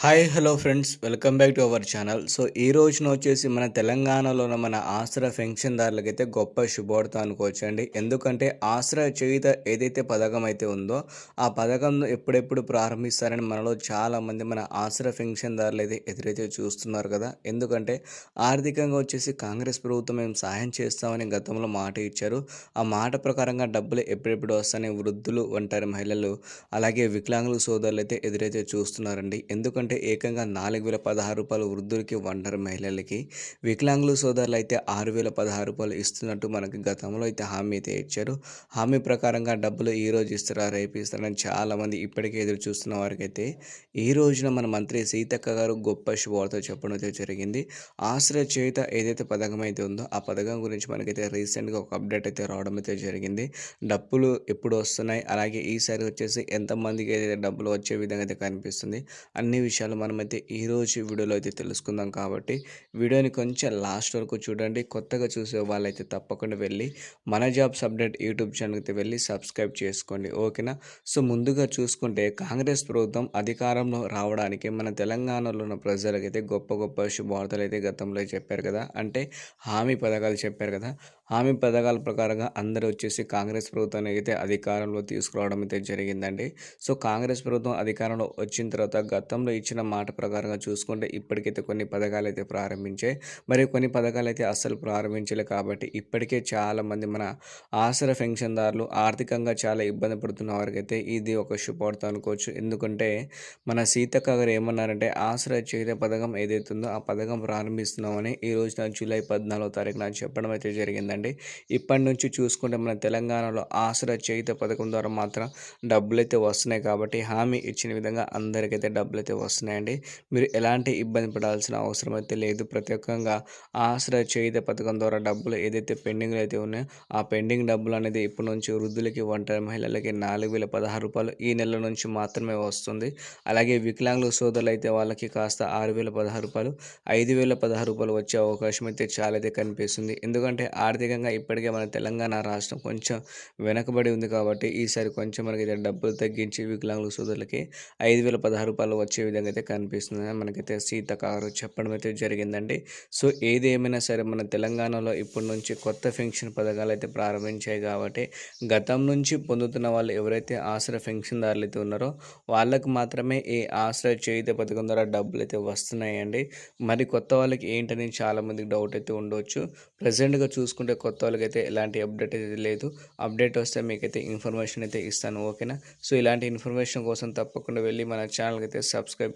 Hi hello friends. Welcome back to our channel. So ఈ రోజున వచ్చేసి మన తెలంగాణలో ఉన్న మన ఆసరా పెన్షన్దారులకైతే గొప్ప శుభవార్త అనుకోవచ్చండి. ఎందుకంటే ఆసరా చేయుత ఏదైతే పథకం అయితే ఉందో ఆ పథకంను ఎప్పుడెప్పుడు ప్రారంభిస్తారని మనలో చాలామంది మన ఆసరా పెన్షన్దారులు అయితే ఎదురైతే చూస్తున్నారు కదా. ఎందుకంటే ఆర్థికంగా వచ్చేసి కాంగ్రెస్ ప్రభుత్వం మేము సహాయం చేస్తామని గతంలో మాట ఇచ్చారు. ఆ మాట ప్రకారంగా డబ్బులు ఎప్పుడెప్పుడు వస్తాయని వృద్ధులు ఒంటరి మహిళలు అలాగే వికలాంగుల సోదరులు అయితే ఎదురైతే చూస్తున్నారండి. ఎందుకంటే అంటే ఏకంగా నాలుగు వేల పదహారు రూపాయలు వృద్ధులకి ఒంటరి మహిళలకి. వికలాంగుల సోదరులు అయితే ఆరు వేల పదహారు రూపాయలు ఇస్తున్నట్టు మనకి గతంలో అయితే హామీ అయితే ఇచ్చారు. హామీ ప్రకారంగా డబ్బులు ఈ రోజు ఇస్తారా రేపు ఇస్తారని చాలామంది ఇప్పటికే ఎదురు చూస్తున్న వారికైతే ఈ రోజున మన మంత్రి సీతక్క గారు గొప్ప శుభవార్త చెప్పడం అయితే జరిగింది. ఆశ్రయ చేత ఏదైతే పథకం అయితే ఉందో ఆ పథకం గురించి మనకైతే రీసెంట్గా ఒక అప్డేట్ అయితే రావడం అయితే జరిగింది. డబ్బులు ఎప్పుడు వస్తున్నాయి? అలాగే ఈసారి వచ్చేసి ఎంతమందికి ఏదైతే డబ్బులు వచ్చే విధంగా అయితే కనిపిస్తుంది? అన్ని విషయాలు మనమైతే ఈ రోజు వీడియోలో అయితే తెలుసుకుందాం కాబట్టి వీడియోని కొంచెం లాస్ట్ వరకు చూడండి. కొత్తగా చూసే వాళ్ళైతే తప్పకుండా వెళ్ళి మన జాబ్స్ అప్డేట్ యూట్యూబ్ ఛానల్కి అయితే వెళ్ళి సబ్స్క్రైబ్ చేసుకోండి. ఓకేనా? సో ముందుగా చూసుకుంటే కాంగ్రెస్ ప్రభుత్వం అధికారంలో రావడానికి మన తెలంగాణలో ఉన్న ప్రజలకైతే గొప్ప గొప్ప శుభవార్తలు అయితే గతంలో చెప్పారు కదా. అంటే హామీ పథకాలు చెప్పారు కదా. హామీ పథకాల ప్రకారంగా అందరూ వచ్చేసి కాంగ్రెస్ ప్రభుత్వాన్ని అయితే అధికారంలో తీసుకురావడం అయితే జరిగిందండి. సో కాంగ్రెస్ ప్రభుత్వం అధికారంలో వచ్చిన తర్వాత గతంలో ఇచ్చిన మాట ప్రకారంగా చూసుకుంటే ఇప్పటికైతే కొన్ని పథకాలు అయితే ప్రారంభించాయి. మరి కొన్ని పథకాలు అయితే అస్సలు ప్రారంభించలే కాబట్టి ఇప్పటికే చాలామంది మన ఆసర పెన్షన్దారులు ఆర్థికంగా చాలా ఇబ్బంది పడుతున్న వారికైతే ఇది ఒక శుభార్త అనుకోవచ్చు. ఎందుకంటే మన సీతక్క గారు ఏమన్నారంటే ఆసరా చేత పథకం ఏదైతుందో ఆ పథకం ప్రారంభిస్తున్నామని ఈ రోజున జూలై పద్నాలుగో తారీఖున చెప్పడం అయితే జరిగిందండి. ఇప్పటి నుంచి చూసుకుంటే మన తెలంగాణలో ఆసరా చేత పథకం ద్వారా మాత్రం డబ్బులు అయితే వస్తున్నాయి కాబట్టి హామీ ఇచ్చిన విధంగా అందరికైతే డబ్బులు అయితే వస్తున్నాయండి. మీరు ఎలాంటి ఇబ్బంది పడాల్సిన అవసరం అయితే లేదు. ప్రత్యేకంగా ఆశ్రయ చేయుత పథకం ద్వారా డబ్బులు ఏదైతే పెండింగ్లు అయితే ఉన్నాయో ఆ పెండింగ్ డబ్బులు అనేది ఇప్పటి నుంచి వృద్ధులకి ఒంటరి మహిళలకి నాలుగు వేల పదహారు రూపాయలు ఈ నెల నుంచి మాత్రమే వస్తుంది. అలాగే వికలాంగుల సోదరులు అయితే వాళ్ళకి కాస్త ఆరు వేల పదహారు రూపాయలు ఐదు వేల పదహారు రూపాయలు వచ్చే అవకాశం అయితే చాలా అయితే కనిపిస్తుంది. ఎందుకంటే ఆర్థికంగా ఇప్పటికే మన తెలంగాణ రాష్ట్రం కొంచెం వెనకబడి ఉంది కాబట్టి ఈసారి కొంచెం మనకి డబ్బులు తగ్గించి వికలాంగుల సోదరులకి ఐదు వేల పదహారు రూపాయలు వచ్చే విధంగా అయితే కనిపిస్తుంది మనకైతే సీతక్క చెప్పడం అయితే జరిగిందండి. సో ఏది ఏమైనా సరే మన తెలంగాణలో ఇప్పటి నుంచి కొత్త పెన్షన్ పథకాలు అయితే ప్రారంభించాయి కాబట్టి గతం నుంచి పొందుతున్న వాళ్ళు ఎవరైతే ఆశ్రయ పెన్షన్దారులు అయితే ఉన్నారో వాళ్ళకు మాత్రమే ఈ ఆశ్రయ చేయుత పథకం ద్వారా డబ్బులు అయితే వస్తున్నాయండి. మరి కొత్త వాళ్ళకి ఏంటని చాలామందికి డౌట్ అయితే ఉండవచ్చు ప్రజెంట్గా చూసుకుంటే కొత్త వాళ్ళకైతే ఎలాంటి అప్డేట్ అయితే లేదు. అప్డేట్ వస్తే మీకైతే ఇన్ఫర్మేషన్ అయితే ఇస్తాను. ఓకేనా? సో ఇలాంటి ఇన్ఫర్మేషన్ కోసం తప్పకుండా వెళ్ళి మన ఛానల్కి అయితే సబ్స్క్రైబ్